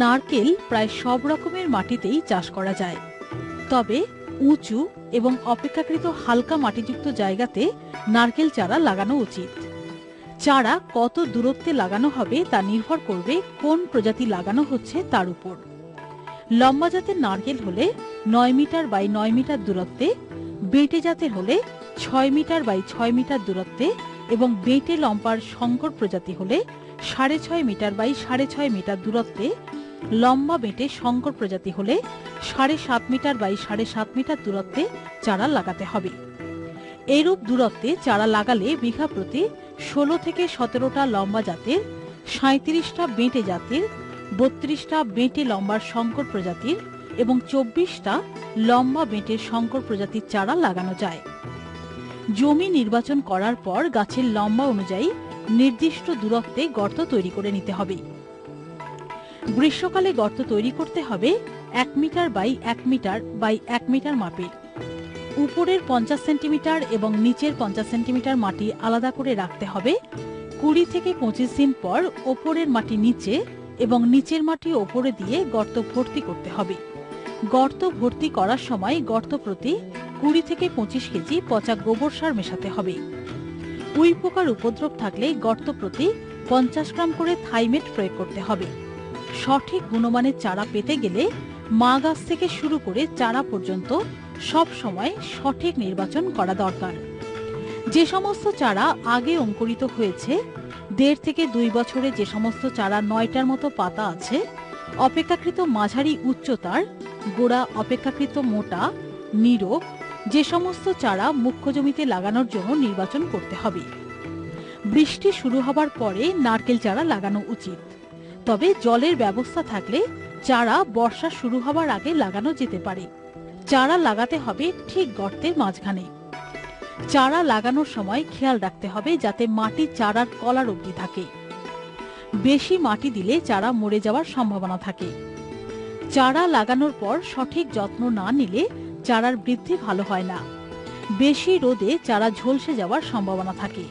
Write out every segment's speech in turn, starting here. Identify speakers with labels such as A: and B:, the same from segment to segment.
A: নারকেল প্রায় সব রকমের মাটিতেই চাষ করা যায়। তবে উঁচু এবং অপেক্ষাকৃত হালকা মাটিযুক্ত জায়গাতে নারকেল চারা লাগানো উচিত। চারা কত দূরত্বে লাগানো হবে তা নির্ভর করবে কোন প্রজাতি লাগানো হচ্ছে তার উপর। লম্বা জাতের নারকেল হলে নয় মিটার বাই নয় মিটার দূরত্বে, বেটে জাতের হলে ছয় মিটার বাই ছয় মিটার দূরত্বে এবং বেটে লম্বার শঙ্কর প্রজাতি হলে সাড়ে ছয় মিটার বাই সাড়ে ছয় মিটার দূরত্বে লম্বা বেটে শঙ্কর প্রজাতি হলে সাড়ে সাত মিটার বাই সাড়ে সাত মিটার দূরত্বে চারা লাগাতে হবে। এরূপ দূরত্বে চারা লাগালে বিঘা প্রতি ষোলো থেকে সতেরোটা লম্বা জাতের সাঁত্রিশটা বেঁটে জাতের, বত্রিশটা বেঁটে লম্বার শঙ্কর প্রজাতির এবং চব্বিশটা লম্বা বেঁটের শঙ্কর প্রজাতির চারা লাগানো যায়। জমি নির্বাচন করার পর গাছের লম্বা অনুযায়ী নির্দিষ্ট দূরত্বে গর্ত তৈরি করে নিতে হবে। গ্রীষ্মকালে গর্ত তৈরি করতে হবে এক মিটার বাই এক মিটার বাই এক মিটার মাপের। উপরের পঞ্চাশ সেন্টিমিটার এবং নিচের পঞ্চাশ সেন্টিমিটার মাটি আলাদা করে রাখতে হবে। কুড়ি থেকে পঁচিশ দিন পর ওপরের মাটি নিচে এবং নিচের মাটি ওপরে দিয়ে গর্ত ভর্তি করতে হবে। গর্ত ভর্তি করার সময় গর্ত প্রতি কুড়ি থেকে পঁচিশ কেজি পচা গোবর সার মেশাতে হবে। উই পোকার উপদ্রব থাকলে গর্ত প্রতি পঞ্চাশ গ্রাম করে থাইমেট প্রয়োগ করতে হবে। সঠিক গুণমানের চারা পেতে গেলে মা গাছ থেকে শুরু করে চারা পর্যন্ত সব সময় সঠিক নির্বাচন করা দরকার। যে সমস্ত চারা আগে অঙ্কুরিত হয়েছে, দেড় থেকে দুই বছরে যে সমস্ত চারা নয়টার মতো পাতা আছে, অপেক্ষাকৃত মাঝারি উচ্চতার, গোড়া অপেক্ষাকৃত মোটা নীরব যে সমস্ত চারা মুখ্য জমিতে লাগানোর জন্য নির্বাচন করতে হবে। বৃষ্টি শুরু হবার পরে নারকেল চারা লাগানো উচিত। তবে জলের ব্যবস্থা থাকলে চারা বর্ষা শুরু হবার আগে লাগানো যেতে পারে। চারা লাগাতে হবে ঠিক গর্তের মাঝখানে। চারা লাগানোর সময় খেয়াল রাখতে হবে যাতে মাটি চারার কলার অবধি থাকে। বেশি মাটি দিলে চারা মরে যাওয়ার সম্ভাবনা থাকে। চারা লাগানোর পর সঠিক যত্ন না নিলে চারার বৃদ্ধি ভালো হয় না। বেশি রোদে চারা ঝলসে যাওয়ার সম্ভাবনা থাকে।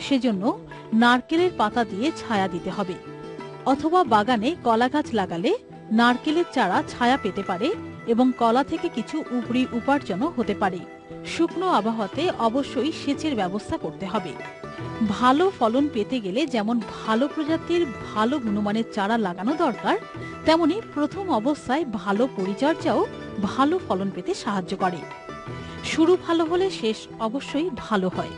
A: সেজন্য নারকেলের পাতা দিয়ে ছায়া দিতে হবে। অথবা বাগানে কলা গাছ লাগালে নারকেলের চারা ছায়া পেতে পারে এবং কলা থেকে কিছু উপরি উপার্জনও হতে পারে। শুকনো আবহাওয়াতে অবশ্যই সেচের ব্যবস্থা করতে হবে। ভালো ফলন পেতে গেলে যেমন ভালো প্রজাতির ভালো গুণমানের চারা লাগানো দরকার, তেমনি প্রথম অবস্থায় ভালো পরিচর্যাও ভালো ফলন পেতে সাহায্য করে। শুরু ভালো হলে শেষ অবশ্যই ভালো হয়।